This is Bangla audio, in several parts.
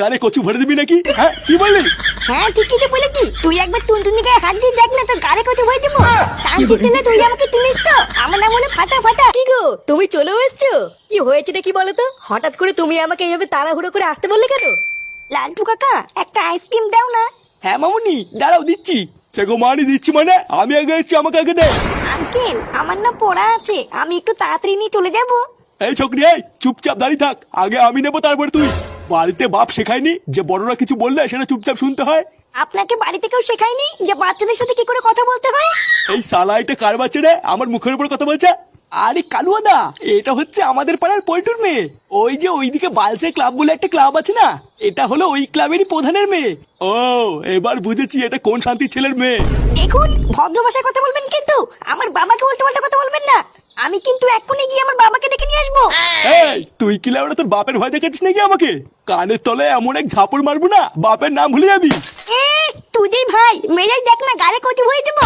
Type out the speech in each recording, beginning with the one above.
গানে কচু ভরে দিবি নাকি? হ্যাঁ কি বললি? হ্যাঁ ঠিকই তো বলেছি। তুই একবার টুনটুনি গায়ে হাত দিয়ে দেখ না তোর গাড়ি কত হয়ে। দেবো কান্তি তেলে তুই আমাকে চিনিস তো। আমার নাম হলো ফাটা ফাটা। কি গো তুমি চলেও এসছো? কি হয়েছেটা কি বলো তো হঠাৎ করে তুমি আমাকে এইভাবে তাড়াহুড়ো করে আসতে বললে কেন? লালটু কাকা একটা আইসক্রিম দাও না। হ্যাঁ মামুনি দাঁড়াও দিচ্ছি। সে গো মানি দিচ্ছি মানে আমি আগে এসছি আমাকে আগে দে। আঙ্কেল আমার না পড়া আছে। আমি একটু তাড়াতাড়ি নিয়ে চলে যাব। এই ছোকরি এই চুপচাপ দাঁড়িয়ে থাক। আগে আমি নেব তারপর তুই। বাড়িতে বাপ শেখায়নি? যে বড়রা কিছু বললে সেটা চুপচাপ শুনতে হয়? আপনাকে বাড়িতে কেউ শেখায়নি যে বাচ্চাদের সাথে কি করে কথা বলতে হয়? এই সালাইটা কার বাচ্চা রে? আমার মুখের উপর কথা বলছে? আরে কালুয়াদা এটা হচ্ছে আমাদের পাড়ার পল্টুর মেয়ে। ওই যে ওইদিকে বালসে ক্লাব বলে একটা ক্লাব আছে না? এটা হলো ওই ক্লাবেরই প্রধানের মেয়ে। ও এবার বুঝেছি এটা কোন শান্তির ছেলের মেয়ে। দেখুন ভদ্র ভাষায় কথা বলবেন কিন্তু। আমার বাবাকে উল্টো পাল্টা কথা বলবেন না। আমি কিন্তু এক্ষুনি গিয়ে আমার বাবাকে ডেকে নিয়ে আসব। এই তুই কি লাউড়া তোর বাপের ভয় দেখাচ্ছিস নাকি আমাকে? কানের তলে এমন এক ঝাপড় মারবো না বাপের নাম ভুলে যাবি। এ তুই ভাই মেজাই দেখ না গাড়ি কচু হয়ে দেবো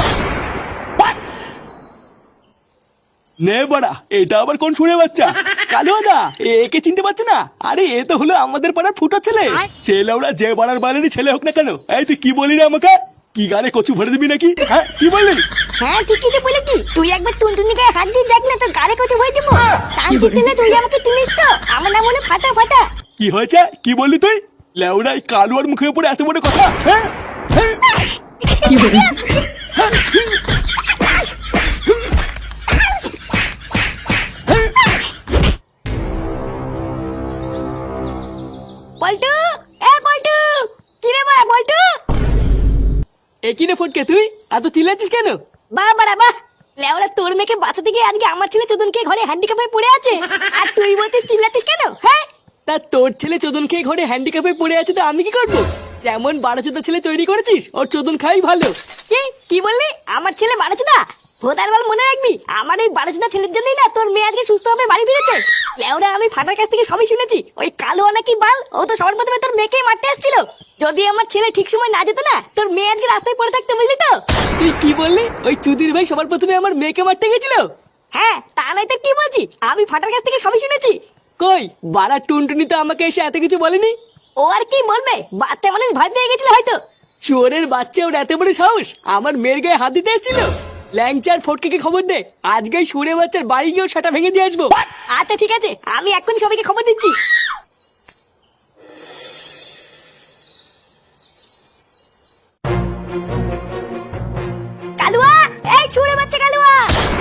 নে বাড়া এটা আবার কোন শুনে বাচ্চা? কালুয়াদা একে চিনতে পারছ না। আরে এ তো হলো আমাদের পাড়ার ফুটো ছেলে। ছেলে ওরা যে পাড়ার বাড়িরই ছেলে হোক না কেন। এই তুই কি বলি রে আমাকে? কি গানে কচু ভরে দিবি নাকি? হ্যাঁ কি বললি? হ্যাঁ ঠিকই তো বলেছি। তুই একবার টুনটুনি গায়ে হাত দিয়ে দেখ না তোর গাড়ি কচু হয়ে। দেবো কান্তি তেলে তুই আমাকে চিনিস তো। আমার নাম হলো ফাটা ফাটা। কি হয়েছে? কি বললি তুই? লেউড়াই কালুয়ার মুখের উপরে এত বড় কথা? হ্যাঁ? হ্যাঁ? পল্টু এ পল্টু! একই রে ফটকে তুই? এত চিল্লাচ্ছিস কেন? বাহ বাড়া বাহ লেওরা তোর মেয়েকে বাঁচাতে গিয়ে আজকে আমার ছেলে চোদনকে ঘরে হ্যান্ডিক্যাপ হয়ে পড়ে আছে? আর তুই বলছিস চিল্লাচ্ছিস কেন? হ্যাঁ? তা তোর ছেলে চোদন খেয়ে ঘরে হ্যান্ডিক্যাপে পড়ে আছে তো আমি কি করব? যেমন বারো ছেলে তৈরি করেছিস ওর চোদন খাই ভালো। কি? কি বললি? আমার ছেলে বাড়াচোদা ভোদার বল মনে রাখবি? আমার এই বাড়াচোদা ছেলের জন্যই না তোর মেয়ে আজকে সুস্থভাবে বাড়ি ফিরেছে। লেওরা আমি ফাটার কাছ থেকে সবই শুনেছি। ওই কালো নাকি বাল? ও তো সবার প্রথমে তোর মেয়েকেই মারতে আসছিল। যদি আমার ছেলে ঠিক সময় না যেত না তোর মেয়ে আজকে রাস্তায় পড়ে থাকতে বুঝলি তো? তুই কি বললি? ওই চুদির ভাই সবার প্রথমে আমার মেয়েকে মারতে গেছিল? হ্যাঁ তা নয় তো কি বলছি? আমি ফাটার কাছ থেকে সবই শুনেছি। কই? বাড়া টুনটুনি তো আমাকে এসে এত কিছু বলেনি? ও আর কি বলবে? বাচ্চা মানুষ ভয় পেয়ে গেছিল হয়তো। চোরের বাচ্চা ওর এত বড় সাহস আমার মেয়ের গায়ে হাত দিতে এসেছিল? ল্যাংচার ফটকে কি খবর দে? আজকে সুরে বাচ্চার বাড়ি গিয়েও সেটা ভেঙে দিয়ে আসব। আচ্ছা ঠিক আছে। আমি এক্ষুনি সবাইকে খবর দিচ্ছি। কালুয়া! এই ছুড়ে বাচ্চা কালুয়া!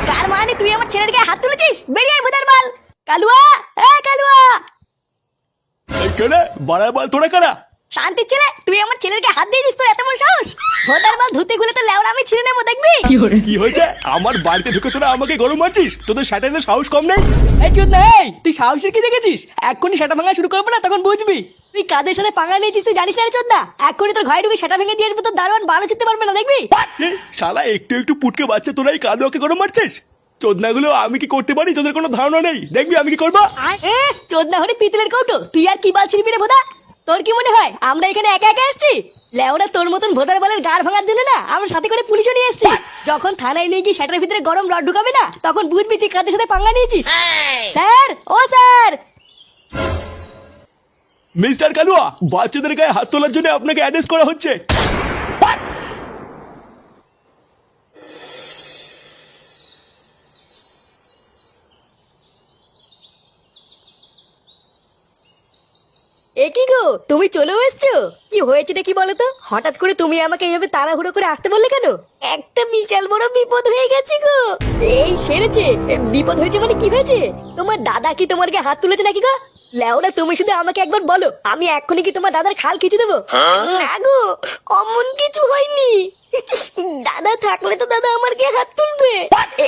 কার মানে তুই আমার ছেলের গায়ে হাত তুলেছিস? বেরিয়ে ভুদার বাল। কালুয়া! এই কালুয়া! এই কেনে? বাড়ার বল তোরা কারা শান্তির ছেলে তুই আমার ছেলের গায়ে হাত দিয়েছিস তোর এত বড় সাহস? ভোদার বাল ধুতে গুলে তো লেওড়া আমি ছিঁড়ে নেব দেখবি? কি হয়েছে? আমার বাড়িতে ঢুকে তোরা আমাকে গরম মারছিস? তোদের সাহস কম নেই? এই চোদ তুই সাহসের কি দেখেছিস? এক্ষুনি সেটা ভাঙা শুরু করব না তখন বুঝবি। তুই কাদের সাথে পাঙ্গা নিয়েছিস তুই জানিস না রে চোদ্দা এক্ষুনি তোর ঘরে ঢুকে সেটা ভেঙে দিয়ে আসব তোর দারোয়ান ভালো চিনতে পারবে না দেখবি? এ, শালা একটু একটু পুটকে বাচ্চা তোরাই কালুয়াকে গরম মারছিস? চোদনাগুলো আমি কি করতে পারি? তোদের কোনো ধারণা নেই? দেখবি আমি কি করব? এ চোদ্দা হলে পিতলের কৌটো তুই আর কি বাল ছিড়বি রে ভোদা? তোর কি মনে হয় আমরা এখানে একা একা এসেছি? লেওরা তোর মতন ভোদার বলের গাড় ভাঙার জন্য না আমরা সাথে করে পুলিশও নিয়ে এসেছি। যখন থানায় নিয়ে গিয়ে সেটার ভিতরে গরম রড ঢুকাবে না তখন বুঝবি তুই কাদের সাথে পাঙ্গা নিয়েছিস। স্যার ও স্যার! মিস্টার কালুয়া বাচ্চাদের গায়ে হাত তোলার জন্য আপনাকে অ্যাড্রেস করা হচ্ছে। এ কি গো? তুমি চলেও এসছো? কি হয়েছেটা কি বলো তো হঠাৎ করে তুমি আমাকে এইভাবে তাড়াহুড়ো করে আসতে বললে কেন? একটা বিশাল বড় বিপদ হয়ে গেছে গো। এই সেরেছে। বিপদ হয়েছে মানে কি হয়েছে? তোমার দাদা কি তোমার গায়ে হাত তুলেছে নাকি গো? লেওরা, তুমি শুধু আমাকে একবার বলো। আমি এক্ষুনি কি তোমার দাদার খাল খিচে দেবো? না গো, অমন কিছু হয়নি। দাদা থাকলে তো দাদা আমার গায়ে হাত তুলবে।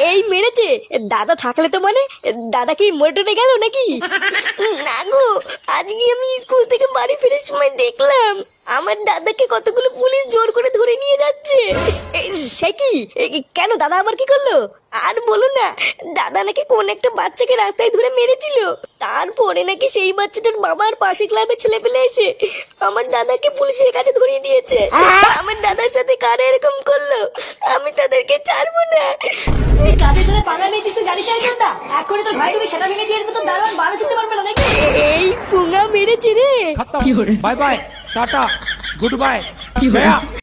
এই মেরেছে। দাদা থাকলে তো মানে? দাদা কি মরে গেল নাকি? না গো, আজকে আমি স্কুল থেকে বাড়ি ফেরার সময় দেখলাম আমার দাদাকে কতগুলো পুলিশ জোর করে ধরে নিয়ে যাচ্ছে। সে কি? কেন দাদা আবার কি করল? আর বলো না দাদা নাকি কোন একটা বাচ্চাকে রাস্তায় ধরে মেরেছিল? তারপরে নাকি সেই বাচ্চাটার বাবার পাশে ক্লাবে ছেলে পেলে এসে আমার দাদাকে পুলিশের কাছে ধরিয়ে দিয়েছে। আমার দাদার সাথে কার এরকম করল? আমি তাদেরকে ছাড়বো না। এই তো এই পুঙ্গা মেরেছে রে। Bye bye tata good bye.